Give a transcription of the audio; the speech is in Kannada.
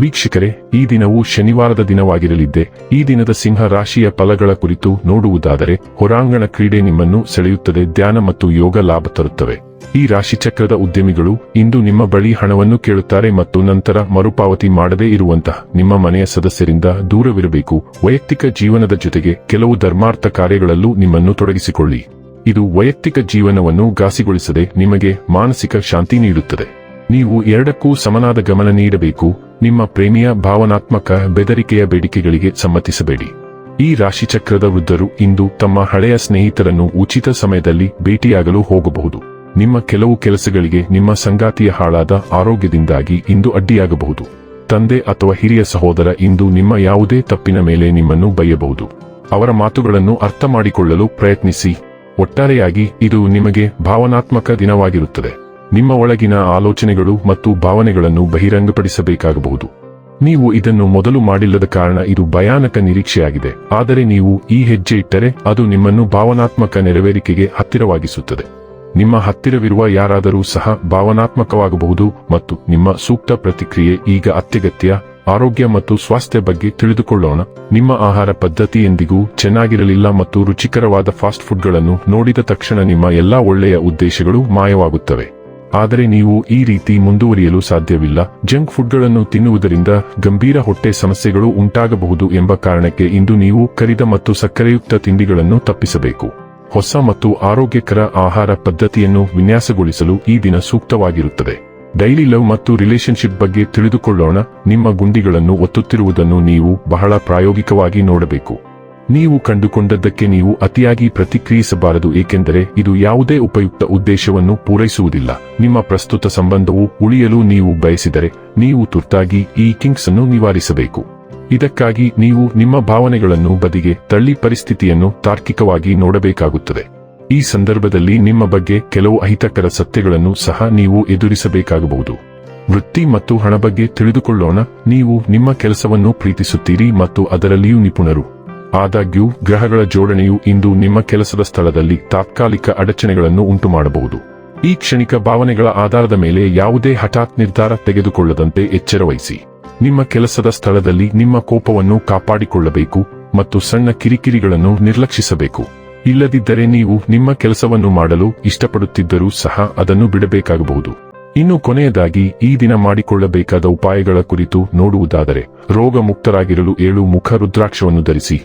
ವೀಕ್ಷಕರೇ, ಈ ದಿನವು ಶನಿವಾರದ ದಿನವಾಗಿರಲಿದ್ದೆ. ಈ ದಿನದ ಸಿಂಹ ರಾಶಿಯ ಫಲಗಳ ಕುರಿತು ನೋಡುವುದಾದರೆ, ಹೊರಾಂಗಣ ಕ್ರೀಡೆ ನಿಮ್ಮನ್ನು ಸೆಳೆಯುತ್ತದೆ, ಧ್ಯಾನ ಮತ್ತು ಯೋಗ ಲಾಭ ತರುತ್ತವೆ. ಈ ರಾಶಿಚಕ್ರದ ಉದ್ಯಮಿಗಳು ಇಂದು ನಿಮ್ಮ ಬಳಿ ಹಣವನ್ನು ಕೇಳುತ್ತಾರೆ ಮತ್ತು ನಂತರ ಮರುಪಾವತಿ ಮಾಡದೇ ಇರುವಂತಹ ನಿಮ್ಮ ಮನೆಯ ಸದಸ್ಯರಿಂದ ದೂರವಿರಬೇಕು. ವೈಯಕ್ತಿಕ ಜೀವನದ ಜೊತೆಗೆ ಕೆಲವು ಧರ್ಮಾರ್ಥ ಕಾರ್ಯಗಳಲ್ಲೂ ನಿಮ್ಮನ್ನು ತೊಡಗಿಸಿಕೊಳ್ಳಿ. ಇದು ವೈಯಕ್ತಿಕ ಜೀವನವನ್ನು ಘಾಸಿಗೊಳಿಸದೆ ನಿಮಗೆ ಮಾನಸಿಕ ಶಾಂತಿ ನೀಡುತ್ತದೆ. ನೀವು ಎರಡಕ್ಕೂ ಸಮನಾದ ಗಮನ ನೀಡಬೇಕು. ನಿಮ್ಮ ಪ್ರೇಮಿಯ ಭಾವನಾತ್ಮಕ ಬೆದರಿಕೆಯ ಬೇಡಿಕೆಗಳಿಗೆ ಸಮ್ಮತಿಸಬೇಡಿ. ಈ ರಾಶಿಚಕ್ರದ ವೃದ್ಧರು ಇಂದು ತಮ್ಮ ಹಳೆಯ ಸ್ನೇಹಿತರನ್ನು ಉಚಿತ ಸಮಯದಲ್ಲಿ ಭೇಟಿಯಾಗಲು ಹೋಗಬಹುದು. ನಿಮ್ಮ ಕೆಲವು ಕೆಲಸಗಳಿಗೆ ನಿಮ್ಮ ಸಂಗಾತಿಯ ಹಾಳಾದ ಆರೋಗ್ಯದಿಂದಾಗಿ ಇಂದು ಅಡ್ಡಿಯಾಗಬಹುದು. ತಂದೆ ಅಥವಾ ಹಿರಿಯ ಸಹೋದರ ಇಂದು ನಿಮ್ಮ ಯಾವುದೇ ತಪ್ಪಿನ ಮೇಲೆ ನಿಮ್ಮನ್ನು ಬಯ್ಯಬಹುದು ಅವರ ಮಾತುಗಳನ್ನು ಅರ್ಥ ಮಾಡಿಕೊಳ್ಳಲು ಪ್ರಯತ್ನಿಸಿ. ಒಟ್ಟಾರೆಯಾಗಿ ಇದು ನಿಮಗೆ ಭಾವನಾತ್ಮಕ ದಿನವಾಗಿರುತ್ತದೆ. ನಿಮ್ಮ ಒಳಗಿನ ಆಲೋಚನೆಗಳು ಮತ್ತು ಭಾವನೆಗಳನ್ನು ಬಹಿರಂಗಪಡಿಸಬೇಕಾಗಬಹುದು. ನೀವು ಇದನ್ನು ಮೊದಲು ಮಾಡಿಲ್ಲದ ಕಾರಣ ಇದು ಭಯಾನಕ ನಿರೀಕ್ಷೆಯಾಗಿದೆ. ಆದರೆ ನೀವು ಈ ಹೆಜ್ಜೆ ಇಟ್ಟರೆ ಅದು ನಿಮ್ಮನ್ನು ಭಾವನಾತ್ಮಕ ನೆರವೇರಿಕೆಗೆ ಹತ್ತಿರವಾಗಿಸುತ್ತದೆ. ನಿಮ್ಮ ಹತ್ತಿರವಿರುವ ಯಾರಾದರೂ ಸಹ ಭಾವನಾತ್ಮಕವಾಗಬಹುದು ಮತ್ತು ನಿಮ್ಮ ಸೂಕ್ತ ಪ್ರತಿಕ್ರಿಯೆ ಈಗ ಅತ್ಯಗತ್ಯ, ಆರೋಗ್ಯ ಮತ್ತು ಸ್ವಾಸ್ಥ್ಯ ಬಗ್ಗೆ ತಿಳಿದುಕೊಳ್ಳೋಣ. ನಿಮ್ಮ ಆಹಾರ ಪದ್ಧತಿ ಎಂದಿಗೂ ಚೆನ್ನಾಗಿರಲಿಲ್ಲ ಮತ್ತು ರುಚಿಕರವಾದ ಫಾಸ್ಟ್ ಫುಡ್ಗಳನ್ನು ನೋಡಿದ ತಕ್ಷಣ ನಿಮ್ಮ ಎಲ್ಲಾ ಒಳ್ಳೆಯ ಉದ್ದೇಶಗಳು ಮಾಯವಾಗುತ್ತವೆ. ಆದರೆ ನೀವು ಈ ರೀತಿ ಮುಂದುವರಿಯಲು ಸಾಧ್ಯವಿಲ್ಲ. ಜಂಕ್ ಫುಡ್ಗಳನ್ನು ತಿನ್ನುವುದರಿಂದ ಗಂಭೀರ ಹೊಟ್ಟೆ ಸಮಸ್ಯೆಗಳು ಉಂಟಾಗಬಹುದು ಎಂಬ ಕಾರಣಕ್ಕೆ ಇಂದು ನೀವು ಕರಿದ ಮತ್ತು ಸಕ್ಕರೆಯುಕ್ತ ತಿಂಡಿಗಳನ್ನು ತಪ್ಪಿಸಬೇಕು. ಹೊಸ ಮತ್ತು ಆರೋಗ್ಯಕರ ಆಹಾರ ಪದ್ಧತಿಯನ್ನು ವಿನ್ಯಾಸಗೊಳಿಸಲು ಈ ದಿನ ಸೂಕ್ತವಾಗಿರುತ್ತದೆ. ಡೈಲಿ ಲವ್ ಮತ್ತು ರಿಲೇಶನ್ಶಿಪ್ ಬಗ್ಗೆ ತಿಳಿದುಕೊಳ್ಳೋಣ. ನಿಮ್ಮ ಗುಂಡಿಗಳನ್ನು ಒತ್ತುತ್ತಿರುವುದನ್ನು ನೀವು ಬಹಳ ಪ್ರಾಯೋಗಿಕವಾಗಿ ನೋಡಬೇಕು. ನೀವು ಕಂಡುಕೊಂಡದ್ದಕ್ಕೆ ನೀವು ಅತಿಯಾಗಿ ಪ್ರತಿಕ್ರಿಯಿಸಬಾರದು, ಏಕೆಂದರೆ ಇದು ಯಾವುದೇ ಉಪಯುಕ್ತ ಉದ್ದೇಶವನ್ನು ಪೂರೈಸುವುದಿಲ್ಲ. ನಿಮ್ಮ ಪ್ರಸ್ತುತ ಸಂಬಂಧವು ಉಳಿಯಲು ನೀವು ಬಯಸಿದರೆ ನೀವು ತುರ್ತಾಗಿ ಈ ಕಿಂಗ್ಸ್ ಅನ್ನು ನಿವಾರಿಸಬೇಕು. ಇದಕ್ಕಾಗಿ ನೀವು ನಿಮ್ಮ ಭಾವನೆಗಳನ್ನು ಬದಿಗೆ ತಳ್ಳಿ ಪರಿಸ್ಥಿತಿಯನ್ನು ತಾರ್ಕಿಕವಾಗಿ ನೋಡಬೇಕಾಗುತ್ತದೆ. ಈ ಸಂದರ್ಭದಲ್ಲಿ ನಿಮ್ಮ ಬಗ್ಗೆ ಕೆಲವು ಅಹಿತಕರ ಸತ್ಯಗಳನ್ನು ಸಹ ನೀವು ಎದುರಿಸಬೇಕಾಗಬಹುದು. ವೃತ್ತಿ ಮತ್ತು ಹಣ ಬಗ್ಗೆ ತಿಳಿದುಕೊಳ್ಳೋಣ. ನೀವು ನಿಮ್ಮ ಕೆಲಸವನ್ನು ಪ್ರೀತಿಸುತ್ತೀರಿ ಮತ್ತು ಅದರಲ್ಲಿಯೂ ನಿಪುಣರು. ಆದಾಗ್ಯೂ, ಗ್ರಹಗಳ ಜೋಡಣೆಯು ಇಂದು ನಿಮ್ಮ ಕೆಲಸದ ಸ್ಥಳದಲ್ಲಿ ತಾತ್ಕಾಲಿಕ ಅಡಚಣೆಗಳನ್ನು ಉಂಟುಮಾಡಬಹುದು. ಈ ಕ್ಷಣಿಕ ಭಾವನೆಗಳ ಆಧಾರದ ಮೇಲೆ ಯಾವುದೇ ಹಠಾತ್ ನಿರ್ಧಾರ ತೆಗೆದುಕೊಳ್ಳದಂತೆ ಎಚ್ಚರವಹಿಸಿ. ನಿಮ್ಮ ಕೆಲಸದ ಸ್ಥಳದಲ್ಲಿ ನಿಮ್ಮ ಕೋಪವನ್ನು ಕಾಪಾಡಿಕೊಳ್ಳಬೇಕು ಮತ್ತು ಸಣ್ಣ ಕಿರಿಕಿರಿಗಳನ್ನು ನಿರ್ಲಕ್ಷಿಸಬೇಕು. ಇಲ್ಲದಿದ್ದರೆ ನೀವು ನಿಮ್ಮ ಕೆಲಸವನ್ನು ಮಾಡಲು ಇಷ್ಟಪಡುತ್ತಿದ್ದರೂ ಸಹ ಅದನ್ನು ಬಿಡಬೇಕಾಗಬಹುದು. ಇನ್ನು ಕೊನೆಯದಾಗಿ, ಈ ದಿನ ಮಾಡಿಕೊಳ್ಳಬೇಕಾದ ಉಪಾಯಗಳ ಕುರಿತು ನೋಡುವುದಾದರೆ ರೋಗ ಮುಕ್ತರಾಗಿರಲು ಏಳು ಮುಖ ರುದ್ರಾಕ್ಷವನ್ನು ಧರಿಸಿ